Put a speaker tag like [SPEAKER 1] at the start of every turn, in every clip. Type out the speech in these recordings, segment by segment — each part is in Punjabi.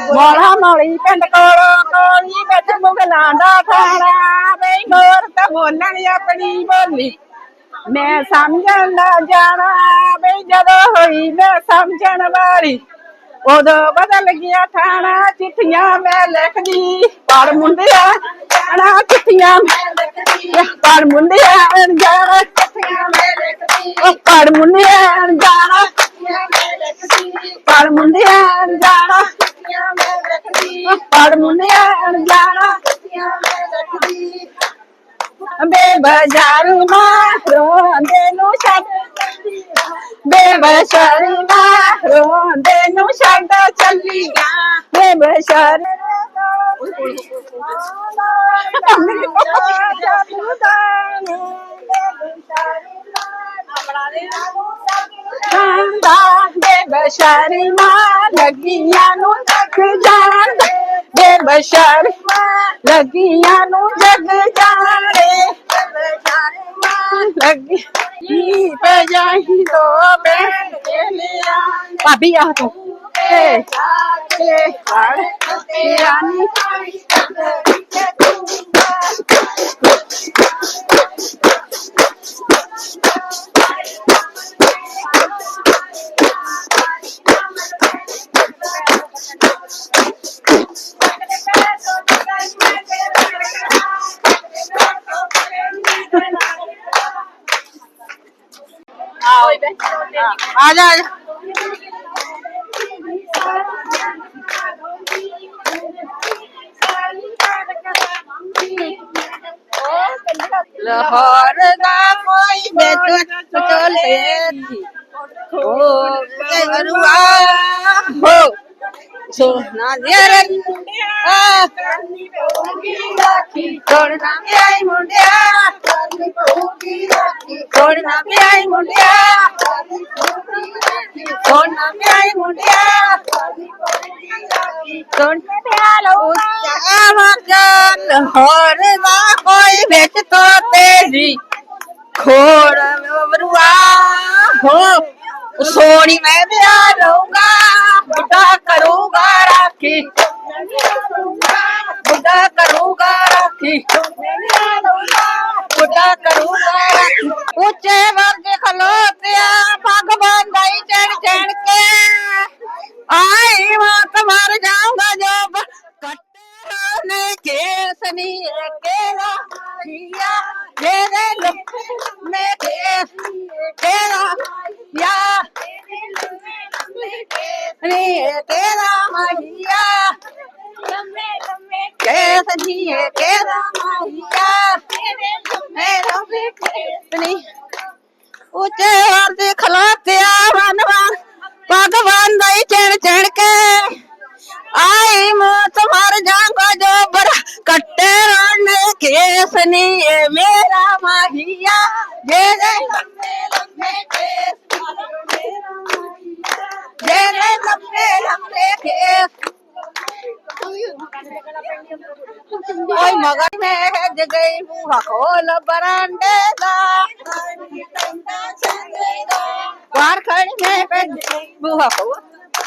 [SPEAKER 1] ਮੋਲਾ ਮੋਲੀ ਪਿੰਡ ਕੋਲੋਂ ਕੋਲੀ ਵਿੱਚ ਮੁਗਲਾਂ ਦਾ ਖਾਣਾ ਬਈ ਹੋਰ ਤਾਂ ਬੋਲਣ ਆਪਣੀ ਬੋਲੀ। ਮੈਂ ਸਮਝਣ ਨਾ ਜਾਣਾ ਬਈ ਜਦੋਂ ਹੋਈ ਮੈਂ ਸਮਝਣ ਵਾਲੀ। ਉਦੋਂ ਬਦਲ ਗਿਆ ਥਾਣਾ ਚਿੱਠੀਆਂ ਮੈਂ ਲਿਖਦੀ। ਪਰ ਮੁੰਡਿਆ ਜਾਣਾ ਚਿੱਠੀਆਂ ਮੈਂ ਲਿਖਦੀ। ਪਰ ਮੁੰਡਿਆ ਜਾਣਾ ਚਿੱਠੀਆਂ ਮੈਂ ਲਿਖਦੀ। ਪਰ ਮੁੰਡਿਆ ਜਾਣਾ બજારમાં રોંદેનું શાક બે બજારમાં રોંદેનું શાક ચલી ગયા બે બજાર બશારીમાં લગિયાનું તક જાણ બે બશારીમાં લગિયાનું જગ જાણે ਮਾਂ ਲੱਗੀਆਂ ਲੱਗੀ। ਨੀ ਜਾਈ ਦੋ ਬੈਠ ਕੇ ਲਿਆ ਭਾਬੀ, ਆ ਤੂੰ। ਏ ਕੇ ਫੜ ਤੇਰਾ ਨੀ ਆ ਜਾ ਆ ਜਾ ਲਾਹੌਰ ਦਾ ਕੋਈ ਬੇਟ ਚਲੇ ਹੋ। సో నా దేరన్ ముండియా ना भी आई सोनी मैं ब्याह रहूँगा, बुढ़ा करूँगा राखी। बुढ़ा करूँगा राखी। बुढ़ा करूँगा राखी। ऊँचे वर्ग खलोतिया पग बंदाई चढ़ चढ़ के। आई बात मर जाऊँगा जो कटने के सनी अकेला मेरे मैं तेरा ਰੇ ਤੇਰਾ ਮਹੀਆ। ਕੇਸ ਨੀ ਤੇਰਾ ਮਹੀਆ। ਮੇਰਾ ਵੀ ਕੇਸ ਨੀ ਉੱਚੇ ਵਰਦੇ ਖਲੋਤਿਆ ਵਨਵਾ। ਭਗਵਾਨ ਦਾਈ ਚੜ ਚੜ ਕੇ ਆਈ ਮੌਤ ਮਰ ਜਾਊਗਾ ਜੋ ਬੜਾ ਕੱਟੇ ਰਣ। ਕੇਸ ਨੀ ਇਹ ਮੇਰਾ ਮਾਹੀਆ। ਲੰਮੇ ਲੰਮੇ ਕੇਸ ਜਿਹੜੇ ਲੰਮੇ ਲੰਮੇ ਕੇਸ Yere lambe lambe ke. ओए मगर मैं हज गई हूँ हकोल बरांडे का वार खड़ी मैं हकोल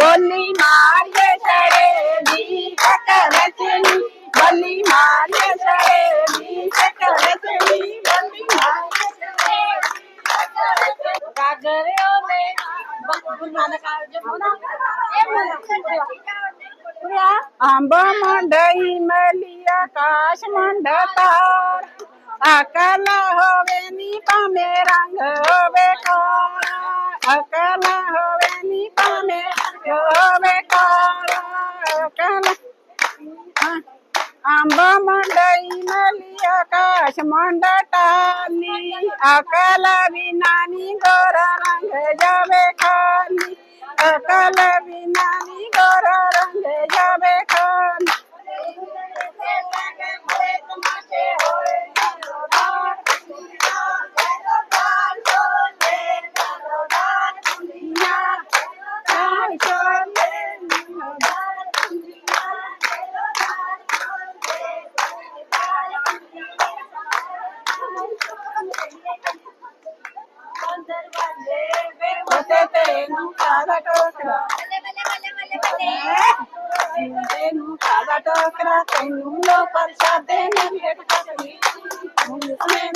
[SPEAKER 1] बोली मारे सरेली बोली मारे सरेली सकरचनी बोली कागरे अंब मंडई मलिया, काश मंडतार अकल होवे नी, पामे रंग होवे कोण अकल होवे निपने होवे मंडई मली, आकाश मंड टाली। अकल बिनानी गोर रंग जावे खाली। अकल
[SPEAKER 2] ਟੋਕਰਾ ਜਿੰਦੇ ਨੂੰ ਕਾਲਾ ਟੋਕਰਾ ਤੈਨੂੰ ਲੋ ਪ੍ਰਸ਼ਾਦੇ ਨੰਗੇ ਟਕਰੀ ਹੁਣ ਸਨੇ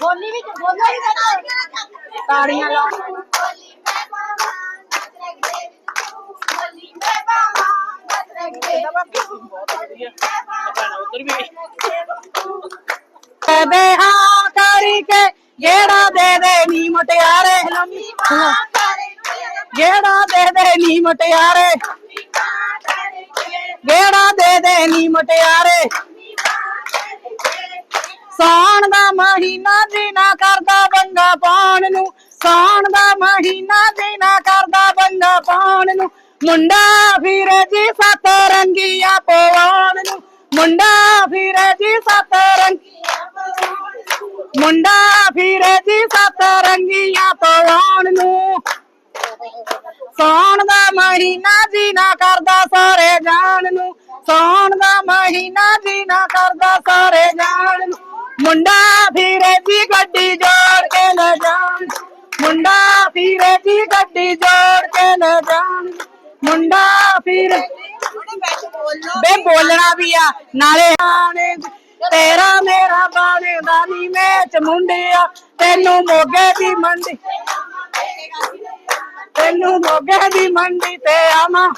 [SPEAKER 3] ਬੋਲੀ ਵਿੱਚ ਬੋਲੋ ਹੀ
[SPEAKER 2] ਤਾੜੀਆਂ ਲਾ ਦੇ ਹਾਂ ਕਰੀ ਕੇ ਜਿਹੜਾ ਦੇ ਦੇ ਨੀ ਮਟਿਆਰੇ ਜਿਹੜਾ ਦੇ ਦੇ ਨੀ ਮਟਿਆਰੇ ਜਿਹੜਾ ਦੇ ਦੇ ਨੀ ਮਟਿਆਰੇ ਸਾਉਣ ਦਾ ਮਹੀਨਾ ਜੀ ਕਰਦਾ ਬੰਗਾ ਪਾਣ ਨੂੰ। ਸਾਉਣ ਦਾ ਮਹੀਨਾ ਜੀ ਕਰਦਾ ਬੰਗਾ ਪਾਣ ਨੂੰ। ਮੁੰਡਾ ਫਿਰੇ ਜੀ ਸੱਤ ਰੰਗੀਆਂ ਪਵਾਉਣ ਨੂੰ। ਮੁੰਡਾ ਫਿਰੇ ਮੁੰਡਾ ਫਿਰੇ ਜੀ ਸੱਤ ਰੰਗੀਆਂ ਪਵਾਉਣ ਨੂੰ। ਸੌਣ ਦਾ ਮਹੀਨਾ ਜੀ ਨਾ ਕਰਦਾ ਸਾਰੇ ਜਾਣ ਨੂੰ। ਸੌਣ ਦਾ ਮਹੀਨਾ ਜੀ ਨਾ ਕਰਦਾ ਸਾਰੇ ਜਾਣ ਨੂੰ। ਮੁੰਡਾ ਫਿਰੇ ਜੀ ਗੱਡੀ ਜੋੜ ਕੇ ਲੈ ਜਾਣ। ਮੁੰਡਾ ਫਿਰੇ ਜੀ ਗੱਡੀ ਜੋੜ ਕੇ ਲੈ ਜਾਣ। ਮੁੰਡਾ ਫਿਰ ਬੇ ਬੋਲਣਾ ਵੀ ਆ। ਨਾਲੇ ਆਣੇ ਤੇਰਾ ਮੇਰਾ ਬਾਣੇ ਦਾ ਨੀ ਮੇਚ ਮੁੰਡਿਆ। ਤੈਨੂੰ ਮੋਗੇ ਦੀ ਮੰਡੀ। ਤੈਨੂੰ ਮੋਗੇ ਦੀ ਮੰਡੀ ਤੇ ਆਵਾਂ।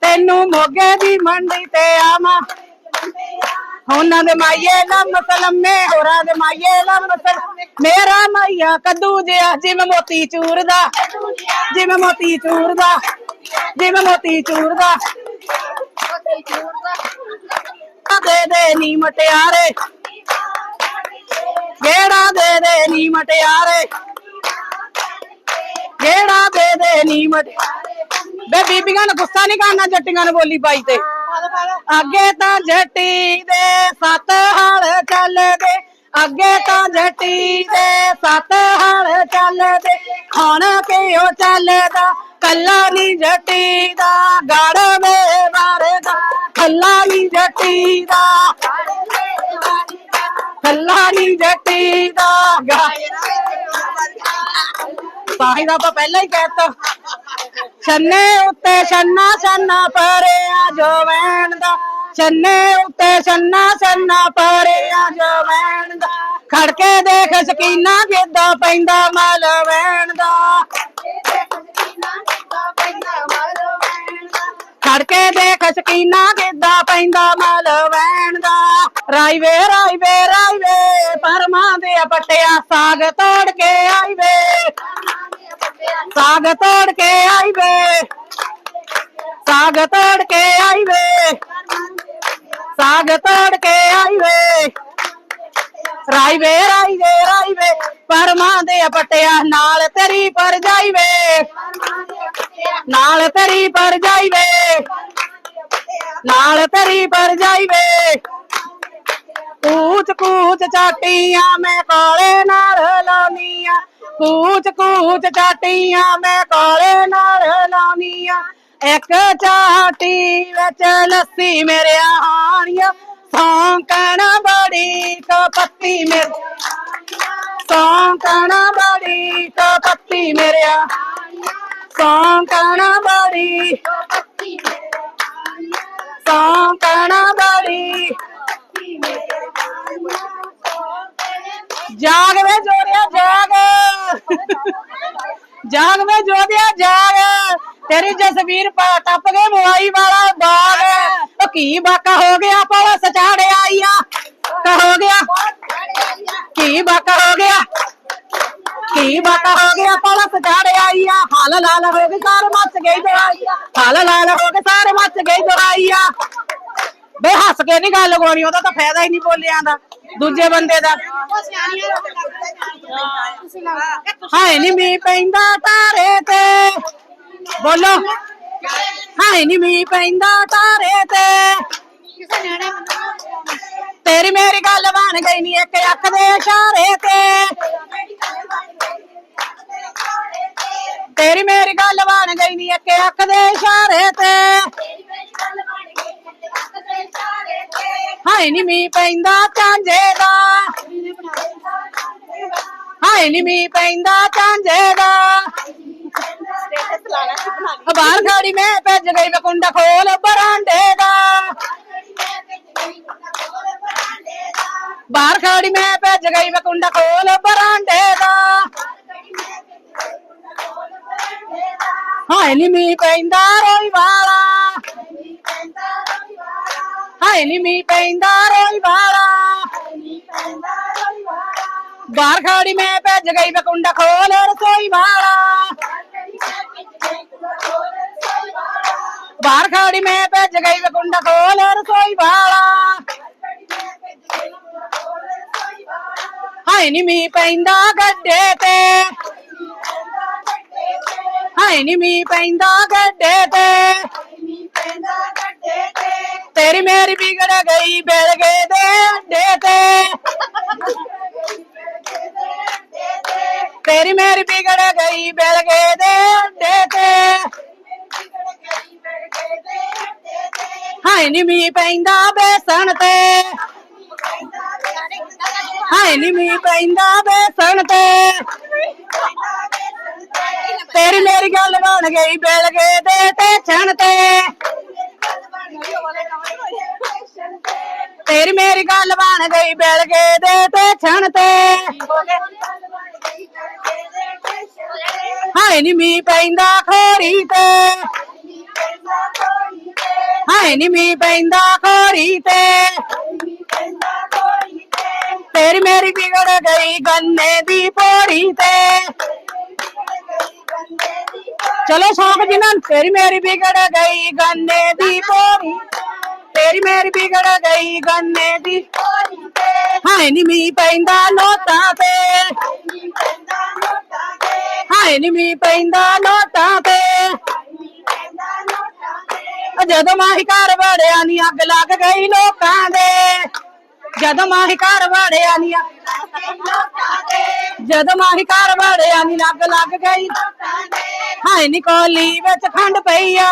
[SPEAKER 2] ਤੈਨੂੰ ਮੋਗੇ ਦੀ ਮੰਡੀ ਤੇ ਆਵਾਂ। ਉਹਨਾਂ ਦੇ ਮਾਈਏ ਲੰਮ ਸਲਮੇ ਹੋਰਾਂ ਦੇ ਮਾਈਏ ਲੰਮ ਸਲ ਮੇਰਾ ਮਾਈਆ ਕੱਦੂ ਜਿਹਾ, ਜਿਵੇਂ ਮੋਤੀ ਚੂਰਦਾ। ਜਿਵੇਂ ਮੋਤੀ ਚੂਰਦਾ। ਜਿਵੇਂ ਮੋਤੀ ਚੂਰਦਾ। ਦੇ ਦੇ ਨੀ ਮਟਿਆਰੇ। ਜਿਹੜਾ ਦੇ ਦੇ ਨੀ ਮਟਿਆਰੇ। ਜਿਹੜਾ ਦੇ ਦੇ ਨੀ ਮਟਿਆਰੇ। ਬੇ ਬੀਬੀਆਂ ਨੂੰ ਗੁੱਸਾ ਨਹੀਂ ਕਰਨਾ ਜੱਟੀਆਂ ਨੂੰ ਬੋਲੀ ਪਾਈ ਤੇ। ਅੱਗੇ ਤਾਂ ਜੱਟੀ ਦੇ ਸੱਤ ਹਾਲ ਚੱਲਦੇ। ਅੱਗੇ ਤਾਂ ਜੱਟੀ ਦੇ ਸੱਤ ਹਾਲ ਚੱਲਦੇ। ਖਾਣ ਕਿਉ ਚੱਲਦਾ। ਕੱਲਾ ਨਹੀਂ ਜੱਟੀ ਦਾ ਗੜ ਦੇ ਬਾਰੇ ਕੱਲਾ ਨਹੀਂ ਜੱਟੀ ਦਾ। ਕੱਲਾ ਨਹੀਂ ਜੱਟੀ ਦਾ ਸਾਹੀ ਦਾ ਆਪਾਂ ਪਹਿਲਾਂ ਹੀ ਕਹਿਤਾ। ਛੰਨੇ ਉੱਤੇ ਛੰਨਾ ਛੰਨਾ ਪਰਿਆ ਜੋ ਵੈਣ ਦਾ। ਛੰਨੇ ਉੱਤੇ ਛੰਨਾ ਛੰਨਾ ਪਰਿਆ ਜੋ ਵੈਣ ਦਾ। ਖੜਕੇ ਦੇਖ ਸਕੀਨਾ ਕਿੱਦਾਂ ਪੈਂਦਾ ਮਲ ਦਾ। ਖੜ ਕੇ ਦੇਖ ਸਕੀਨਾ ਕਿੱਦਾਂ ਪੈਂਦਾ ਮਲ ਦਾ। ਰਾਈ ਵੇ ਰਾਈ ਵੇ ਰਾਈ ਵੇ ਪਰਮਾਂ ਦੇ ਪਟਿਆ ਸਾਗ ਤੋੜ ਕੇ ਆਈ ਵੇ ਸਾਗ ਤੋੜ ਕੇ ਆਈ ਵੇ ਸਾਗ ਤੋੜ ਕੇ ਆਈ ਵੇ ਸਾਗ ਤੋੜ ਕੇ ਆਈ ਵੇ ਰਾਈ ਵੇ ਰਾਈ ਵੇ ਰਾਈ ਵੇ ਪਰਮਾਂ ਦੇ ਪਟਿਆ ਨਾਲ ਤੇਰੀ ਪਰ ਵੇ ਨਾਲ ਤੇਰੀ ਪਰ ਜਾਈ ਵੇ ਨਾਲ ਤੇਰੀ ਪਰ ਜਾਈ ਵੇ ਕੂਚ ਕੂਚ ਚਾਟੀਆਂ ਮੈਂ ਕਾਲੇ ਨਾਲ ਲਾਉਣੀਆਂ। ਕੂਚ ਕੂਚ ਚਾਟੀਆਂ ਮੈਂ ਕਾਲੇ ਨਾਲ ਲਾਉਣੀਆਂ। ਇੱਕ ਚਾਟੀ ਵਿੱਚ ਲੱਸੀ ਮੇਰੇ ਹਾਣੀਆਂ ਸੌਂਕਣ ਬੜੀ ਕਪੱਤੀ ਮੇਰੇ ਸੌਂਕਣ ਬੜੀ ਕਪੱਤੀ ਮੇਰਿਆ ਸੌਂਕਣ ਬੜੀ। ਸੌਂਕਣ ਜਾਗ ਵੇ ਜੋੜਿਆ ਜਾਗ। ਜਾਗ ਵੇ ਜੋੜਿਆ ਜਾਗ। ਤੇਰੀ ਜਸਵੀਰ ਪਾ ਟੱਪ ਕੇ ਮੋਈ ਵਾਲਾ ਬਾਗ। ਉਹ ਕੀ ਬਾਕਾ ਹੋ ਗਿਆ ਪੁਲਿਸ ਸਚਾੜਿਆ ਆਈਆ? ਕਾ ਹੋ ਗਿਆ? ਕੀ ਬਾਕਾ ਹੋ ਗਿਆ? ਕੀ ਬਾਕਾ ਹੋ ਗਿਆ ਪੁਲਿਸ ਚਾੜਿਆ ਆਈਆ ਹਾਲ ਲਾਲ ਹੋ ਗਏ ਸਾਰੇ ਮੱਚ ਗਈ ਦਵਾਈਆ ਹਾਲ ਲਾਲ ਹੋ ਗਏ ਸਾਰੇ ਮੱਚ ਗਈ ਦਵਾਈਆ ਬੇ ਹੱਸ ਕੇ ਨਹੀਂ ਗੱਲ ਗੋਣੀ ਉਹਦਾ ਤਾਂ ਫਾਇਦਾ ਹੀ ਨਹੀਂ ਬੋਲਿਆਂ ਦਾ ਦੂਜੇ ਬੰਦੇ ਦਾ ਹਾਏ ਨੀ ਮੀਂਹ ਪੈਂਦਾ ਤਾਰੇ ਤੇ ਬੋਲੋ ਹਾਏ ਨੀ ਮੀਂਹ ਪੈਂਦਾ ਤਾਰੇ ਤੇ ਤੇਰੀ ਮੇਰੀ ਗੱਲ ਬਣ ਗਈ ਨੀ ਇੱਕ ਅੱਖ ਦੇ ਇਸ਼ਾਰੇ ਤੇ ਤੇਰੀ ਮੇਰੀ ਗੱਲ ਬਣ ਗਈ ਨੀ ਇੱਕ ਅੱਖ ਦੇ ਇਸ਼ਾਰੇ ਤੇ ਹਾਏ ਨੀ ਮੀਂਹ ਪੈਂਦਾ ਚਾਂਜੇ ਦਾ ਹਾਏ ਨੀ ਮੀ ਪੈਂਦਾ ਝਾਂਜੇ ਦਾ
[SPEAKER 3] ਸਟੇਟਸ ਲਾਣਾ ਸੀ ਬਣਾ ਲਈ
[SPEAKER 2] ਬਾਹਰ ਖੜੀ ਮੈਂ ਭੱਜ ਗਈ ਮੈਂ ਕੁੰਡਾ ਖੋਲ ਬਰਾਂਡੇ ਦਾ ਬਾਹਰ ਖੜੀ ਮੈਂ ਭੱਜ ਗਈ ਮੈਂ ਕੁੰਡਾ ਖੋਲ ਬਰਾਂਡੇ ਦਾ Ay, ni mi pendaro y bala. Ay, ni mi खड़ी में भेज गई बकुंडा कुंडा खोल रसोई वाला। बाहर खड़ी में भेज गई मैं कुंडा खोल रसोई वाला। हाय नी मी पैंदा गड्ढे ते ਹਾਏ ਨੀ ਮੀ ਪੈਂਦਾ ਗੱਡੇ ਤੇ ਤੇਰੀ ਮੇਰੀ ਵਿਗੜ ਗਈ ਬੇਲ ਗਏ ਦੇ ਅੱਡੇ ਤੇ ਤੇਰੀ ਮੇਰੀ ਵਿਗੜ ਗਈ ਬੇਲ ਗਏ ਦੇ ਅੱਡੇ ਤੇ ਹਾਏ ਨੀ ਮੀ ਪੈਂਦਾ ਬੇਸਣ ਤੇ ਹਾਏ ਨੀ ਮੀ ਪੈਂਦਾ ਬੇਸਣ ਤੇ ਤੇਰੀ ਮੇਰੀ ਗੱਲ ਬਣ ਗਈ ਬੇਲ ਗਏ ਦੇ ਤੇ ਛਣ ਤੇ ਤੇਰੀ ਮੇਰੀ ਗੱਲ ਬਣ ਗਈ ਬੇਲ ਗਏ ਦੇ ਤੇ ਛਣ ਤੇ ਹਾਏ ਨੀ ਮੀ ਪੈਂਦਾ ਖੋਰੀ ਤੇ ਹਾਏ ਨੀ ਮੀ ਪੈਂਦਾ ਖੋਰੀ ਤੇ ਤੇਰੀ ਮੇਰੀ ਵਿਗੜ ਗਈ ਗੰਨੇ ਦੀ ਪੋੜੀ ਤੇ ਚਲੋ ਸ਼ੌਕ ਜਿਨ੍ਹਾਂ ਨੂੰ ਤੇਰੀ ਮੇਰੀ ਵਿਗੜ ਗਈ ਗੰਨੇ ਦੀ ਪੋੜੀ ਤੇਰੀ ਮੇਰੀ ਵਿਗੜ ਗਈ ਗੰਨੇ ਦੀ ਹਾਏ ਨੀ ਮੀ ਪੈਂਦਾ ਲੋਟਾਂ ਤੇ। ਹਾਏ ਨੀ ਮੀ ਪੈਂਦਾ ਲੋਟਾਂ ਤੇ। ਜਦੋਂ ਮਾਹੀ ਘਰ ਵੜਿਆ ਨੀ ਅੱਗ ਲੱਗ ਗਈ ਲੋਕਾਂ ਦੇ। ਜਦੋਂ ਮਾਹੀ ਘਰ ਵੜਿਆ ਨੀ ਜਦੋਂ ਮਾਹੀ ਘਰ ਵੜਿਆ ਨੀ ਅੱਗ ਲੱਗ ਗਈ ਹਾਏ ਨੀ ਕੋਲੀ ਵਿੱਚ ਖੰਡ ਪਈ ਆ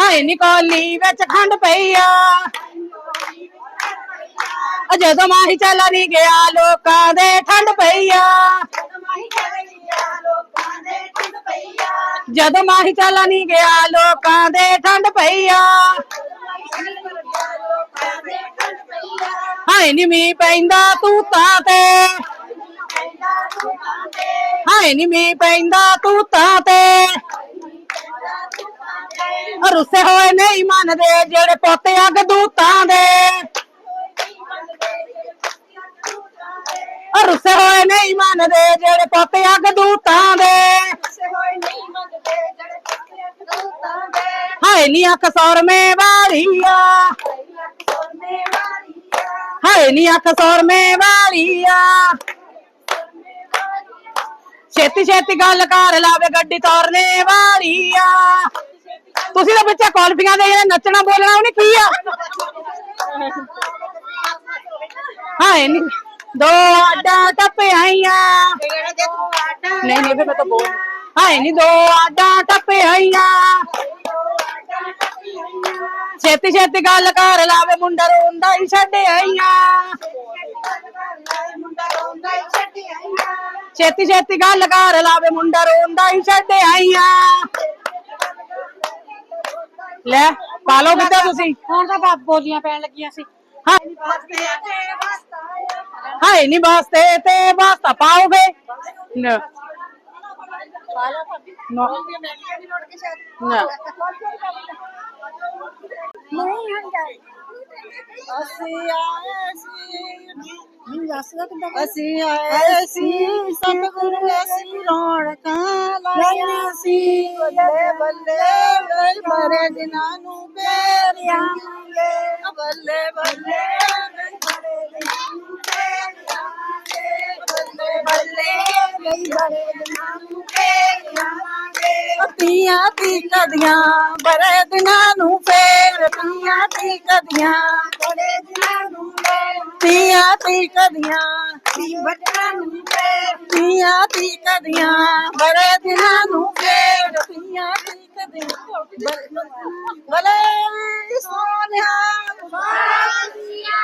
[SPEAKER 2] ਹਾਏ ਨੀ ਕੋਲੀ ਵਿੱਚ ਖੰਡ ਪਈ ਆ ਉਹ ਜਦੋਂ ਮਾਹੀ ਚੱਲਾ ਨੀ ਗਿਆ ਲੋਕਾਂ ਦੇ ਠੰਡ ਪਈ ਆ ਜਦੋਂ ਮਾਹੀ ਚੱਲਾ ਨੀ ਗਿਆ ਲੋਕਾਂ ਦੇ ਠੰਡ ਪਈ ਆ ਹਾਏ ਨੀ ਮੀ ਪੈਂਦਾ ਤੂੰ ਤਾਂ ਤੇ। ਹਾਏ ਨੀ ਮੀ ਪੈਂਦਾ ਤੂੰ ਤਾਂ ਤੇ। ਰੁੱਸੇ ਹੋਏ ਨਹੀਂ ਮੰਨਦੇ ਜਿਹੜੇ ਪੋਤੇ ਅੱਗ ਦੂਤਾਂ ਦੇ। ਔਰ ਰੁੱਸੇ ਹੋਏ ਨਹੀਂ ਮੰਨਦੇ ਜਿਹੜੇ ਪੋਤੇ ਅੱਗ ਦੂਤਾਂ ਦੇ। ਹਾਏ ਨੀ ਅੱਖ ਸੌਰਮੇ ਵਾਲੀ ਆ ਹਾਏ ਨੀ ਅੱਖ ਸੌਰਮੇ ਵਾਲੀ ਆ ਛੇਤੀ ਛੇਤੀ ਗੱਲ ਕਰ ਲਾਵੇ ਗੱਡੀ ਤੋਰਨੇ ਵਾਲੀ ਆ ਤੁਸੀਂ ਤਾਂ ਬੱਚਾ ਕਾਲਫੀਆਂ ਦੇ ਜਿਹੜੇ ਨੱਚਣਾ ਬੋਲਣਾ ਉਹਨੇ ਕੀ ਆ? ਹਾਏ ਨੀ। ਦੋ ਆਡਾ ਟੱਪ ਆਈਆਂ ਨਹੀਂ ਨਹੀਂ ਫਿਰ ਮੈਂ ਤਾਂ ਬੋਲ ਹਾਏ ਨੀ ਦੋ ਆਡਾ ਟੱਪ ਆਈਆਂ ਛੇਤੀ ਛੇਤੀ ਗੱਲ ਕਰ ਲਾਵੇ ਮੁੰਡਾ ਰੋਂਦਾ ਹੀ ਛੱਡ ਆਈਆਂ ਛੇਤੀ ਛੇਤੀ ਗੱਲ ਕਰ ਲਾਵੇ ਮੁੰਡਾ ਰੋਂਦਾ ਹੀ ਛੱਡ ਆਈਆਂ ਲੈ ਪਾ ਲਓ ਕਿੱਦਾਂ ਤੁਸੀਂ
[SPEAKER 3] ਹੁਣ ਤਾਂ ਬਾਪ ਬੋਲੀਆਂ ਪੈਣ ਲੱਗੀਆਂ ਸੀ
[SPEAKER 2] ਹਾਏ ਹਾਏ ਨੀ ਵਾਸਤੇ ਤੇ ਵਾਸਤਾ ਪਾਓਗੇ ਨਾ। ਨਾ। ਨਾ
[SPEAKER 3] ਅਸੀਂ ਆਏ ਸੀ। ਮੈਨੂੰ ਦੱਸਦਾ ਕਿੱਦਾਂ ਅਸੀਂ ਆਏ ਸੀ ਸਤਿਗੁਰੂ ਅਸੀਂ ਰੌਣਕਾਂ ਲਾਈਆਂ ਸੀ। ਬੱਲੇ ਬੱਲੇ ਬਰੇ ਦਿਨਾਂ ਨੂੰ ਬੇਰਿਆਂਗੇ ਬੱਲੇ ਬੱਲੇ ਬੜੇ ਦਿਨਾਂ ਨੂੰ ਬੇਰਿਆਂਗੇ ਬੱਲੇ ਬੱਲੇ ਪਈਆਂ ਤੀ ਕਦੀਆਂ ਬਰੇ ਦਿਨਾਂ ਨੂੰ ਫੇਰ ਪਈਆਂ ਤੀ ਕਦੀਆਂ। ਬੜੇ ਦਿਨਾਂ ਨੂੰ ਫੇਰ ਪਈਆਂ ਤੀ ਕਦੀਆਂ ਤੀ ਬੱਚਾ ਨੂੰ ਫੇਰ ਪਈਆਂ ਤੀ ਕਦੀਆਂ ਬਰੇ ਦਿਨਾਂ ਨੂੰ ਫੇਰ ਪਈਆਂ ਤੀ ਕਦੀਆਂ। ਬਲੇ ਸੋਨਿਆ ਬਾਸੀਆ